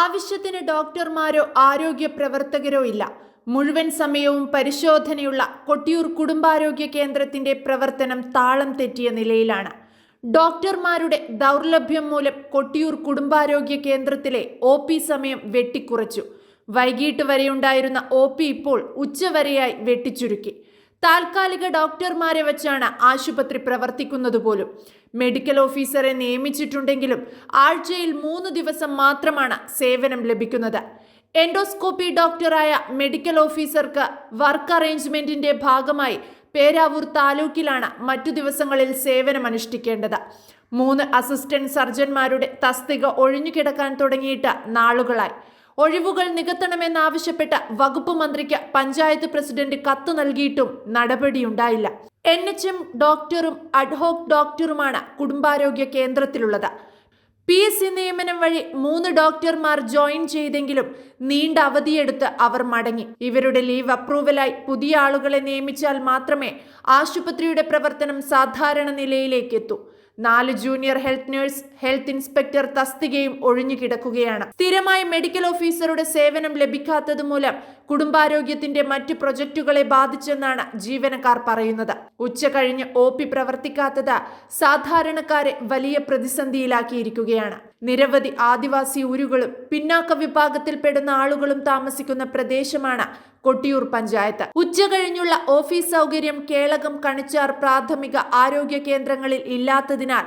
ആവശ്യത്തിന് ഡോക്ടർമാരോ ആരോഗ്യ പ്രവർത്തകരോ ഇല്ല. മുഴുവൻ സമയവും പരിശോധനയുള്ള കൊട്ടിയൂർ കുടുംബാരോഗ്യ കേന്ദ്രത്തിന്റെ പ്രവർത്തനം താളം തെറ്റിയ നിലയിലാണ്. ഡോക്ടർമാരുടെ ദൗർലഭ്യം മൂലം കൊട്ടിയൂർ കുടുംബാരോഗ്യ കേന്ദ്രത്തിലെ ഒ പി സമയം വെട്ടിക്കുറച്ചു. വൈകിട്ട് വരെയുണ്ടായിരുന്ന ഒ പി ഇപ്പോൾ ഉച്ചവരെയായി വെട്ടിച്ചുരുക്കി. താൽക്കാലിക ഡോക്ടർമാരെ വെച്ചാണ് ആശുപത്രി പ്രവർത്തിക്കുന്നത് പോലും. മെഡിക്കൽ ഓഫീസറെ നിയമിച്ചിട്ടുണ്ടെങ്കിലും ആഴ്ചയിൽ മൂന്ന് ദിവസം മാത്രമാണ് സേവനം ലഭിക്കുന്നത്. എൻഡോസ്കോപ്പി ഡോക്ടറായ മെഡിക്കൽ ഓഫീസർക്ക് വർക്ക് അറേഞ്ച്മെന്റിന്റെ ഭാഗമായി പേരാവൂർ താലൂക്കിലാണ് മറ്റു ദിവസങ്ങളിൽ സേവനമനുഷ്ഠിക്കേണ്ടത്. മൂന്ന് അസിസ്റ്റന്റ് സർജന്മാരുടെ തസ്തിക ഒഴിഞ്ഞുകിടക്കാൻ തുടങ്ങിയിട്ട് നാളുകളായി. ഒഴിവുകൾ നികത്തണമെന്നാവശ്യപ്പെട്ട വകുപ്പ് മന്ത്രിക്ക് പഞ്ചായത്ത് പ്രസിഡന്റ് കത്ത് നൽകിയിട്ടും നടപടിയുണ്ടായില്ല. എൻ എച്ച് എം ഡോക്ടറും അഡ്ഹോക് ഡോക്ടറുമാണ് കുടുംബാരോഗ്യ കേന്ദ്രത്തിലുള്ളത്. പി. എസ്. സി. നിയമനം വഴി മൂന്ന് ഡോക്ടർമാർ ജോയിൻ ചെയ്തെങ്കിലും നീണ്ട അവധിയെടുത്ത് അവർ മടങ്ങി. ഇവരുടെ ലീവ് അപ്രൂവലായി പുതിയ ആളുകളെ നിയമിച്ചാൽ മാത്രമേ ആശുപത്രിയുടെ പ്രവർത്തനം സാധാരണ നിലയിലേക്ക് എത്തൂ നാല് junior health nurse health inspector തസ്തികയും ഒഴിഞ്ഞു കിടക്കുകയാണ്. സ്ഥിരമായ മെഡിക്കൽ ഓഫീസറുടെ സേവനം ലഭിക്കാത്തത് മൂലം കുടുംബാരോഗ്യത്തിന്റെ മറ്റ് പ്രൊജക്ടുകളെ ബാധിച്ചെന്നാണ് ജീവനക്കാർ പറയുന്നത്. ഉച്ച കഴിഞ്ഞ് ഒ പി പ്രവർത്തിക്കാത്തത് സാധാരണക്കാരെ വലിയ പ്രതിസന്ധിയിലാക്കിയിരിക്കുകയാണ്. നിരവധി ആദിവാസി ഊരുകളും പിന്നാക്ക വിഭാഗത്തിൽപ്പെടുന്ന ആളുകളും താമസിക്കുന്ന പ്രദേശമാണ് കൊട്ടിയൂർ പഞ്ചായത്ത്. ഉച്ച കഴിഞ്ഞുള്ള ഓഫീസ് സൗകര്യം കേളകം കണിച്ചാർ പ്രാഥമിക ആരോഗ്യ കേന്ദ്രങ്ങളിൽ ഇല്ലാത്തതിനാൽ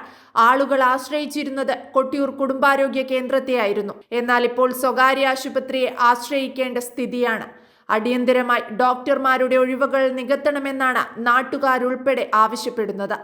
ആളുകൾ ആശ്രയിച്ചിരുന്നത് കൊട്ടിയൂർ കുടുംബാരോഗ്യ കേന്ദ്രത്തെയായിരുന്നു. എന്നാൽ ഇപ്പോൾ സ്വകാര്യ ആശുപത്രിയെ ആശ്രയിക്കേണ്ട സ്ഥിതിയാണ്. അടിയന്തരമായി ഡോക്ടർമാരുടെ ഒഴിവുകൾ നികത്തണമെന്നാണ് നാട്ടുകാരുൾപ്പെടെ ആവശ്യപ്പെടുന്നത്.